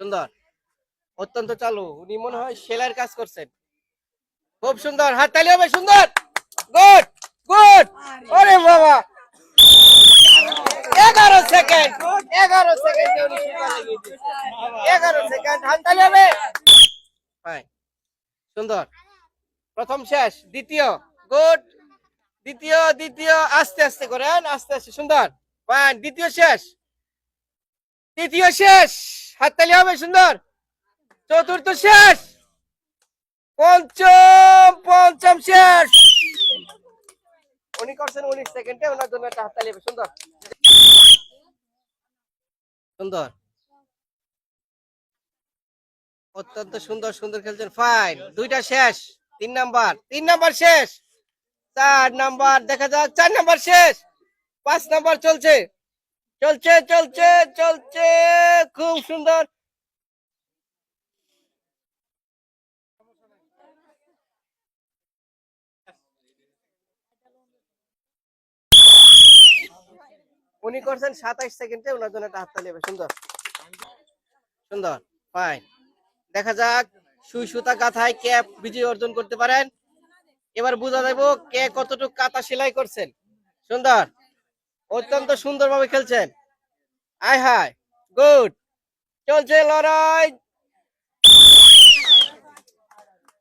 সুন্দর। অত্যন্ত চালু। উনি মনে হয় সেলাইয়ের কাজ করছেন। খুব সুন্দর। হাততালি হবে, সুন্দর। Good good. ওরে বাবা। এগারো সেকেন্ড এগারো সেকেন্ড। এগারো সেকেন্ড হাততালি হবে। সুন্দর। প্রথম শেষ, দ্বিতীয়। গুড। দ্বিতীয় দ্বিতীয়। আস্তে আস্তে করেন, আস্তে আস্তে। সুন্দর। ফাইন দ্বিতীয় শেষ। তৃতীয় শেষ। হাততালি হবে, সুন্দর। চতুর্থ শেষ। পঞ্চম পঞ্চম শেষ। উনি করছেন উনিশ সেকেন্ডে, ওনার জন্য একটা হাততালি হবে, সুন্দর। সুন্দর। অত্যন্ত সুন্দর সুন্দর খেলছেন, ফাইন। দুইটা শেষ, তিন নাম্বার। তিন নাম্বার শেষ। চার নাম্বার, দেখা যাক, চার নাম্বার শেষ। পাঁচ নাম্বার চলছে। চলছে চলছে চলছে। খুব সুন্দর। উনি করছেন সাতাইশ সেকেন্ডে, ওনার জন্য একটা হাততালি হবে সুন্দর। সুন্দর ফাইন দেখা যাক সুই সুতা কাঁথায় কে বিজয় অর্জন করতে পারেন। এবার বোঝা যাব কে কতটুকু কাঁথা সেলাই করছেন। সুন্দর। অত্যন্ত সুন্দরভাবে খেলছেন। আয় হায়, গুড। চলছে লড়াই।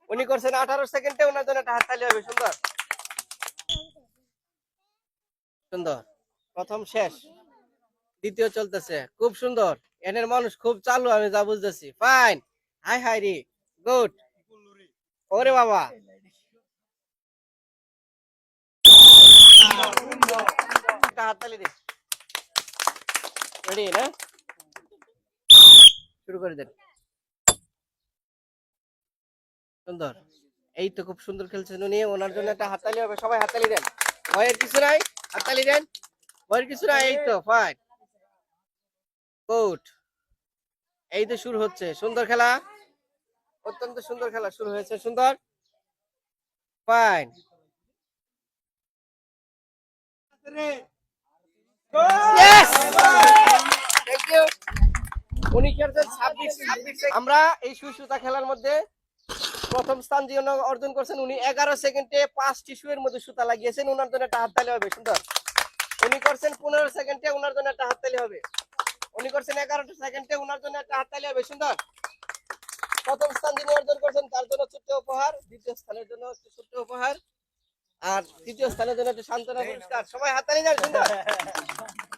উনি করছেন আঠারো সেকেন্ডে ওনার জন্য একটা হাততালি হবে, সুন্দর। সুন্দর। প্রথম শেষ। দ্বিতীয় চলতেছে। খুব সুন্দর। এনের মানুষ খুব চালু, আমি যা বুঝতেছি। ফাইন হাই হাই রে, গুড। ওরে বাবা। একটা হাততালি দে রেডি না শুরু করে সুন্দর এই তো খুব সুন্দর খেলছেন উনি ওনার জন্য একটা হাততালি হবে সবাই হাততালি দেন ভয়ের কিছু নাই হাততালি দেন ভয়ের কিছু নাই এই তো ফাইন গুড এই তো শুরু হচ্ছে সুন্দর খেলা অত্যন্ত সুন্দর খেলা শুরু হয়েছে সুন্দর ফাইন. উনি খেলছেন 26 26 আমরা এই সুসুতা খেলার মধ্যে প্রথম স্থান যে অর্জন করছেন উনি এগারো সেকেন্ডে পাঁচটি শুয়ের মধ্যে সুতা লাগিয়েছেন ওনার জন্য একটা হাততালি হবে সুন্দর। উনি করছেন পনেরো সেকেন্ডে ওনার জন্য একটা হাততালি হবে। উনি করছেন এগারোটা সেকেন্ডে ওনার জন্য একটা হাততালি হবে সুন্দর। প্রথম স্থান যিনি অর্জন করছেন তার জন্য ছোট্ট উপহার দ্বিতীয় স্থানের জন্য ছোট্ট উপহার। আর তৃতীয় স্থানের জন্য সান্ত্বনা পুরস্কার সবাই হাততালি যান সুন্দর।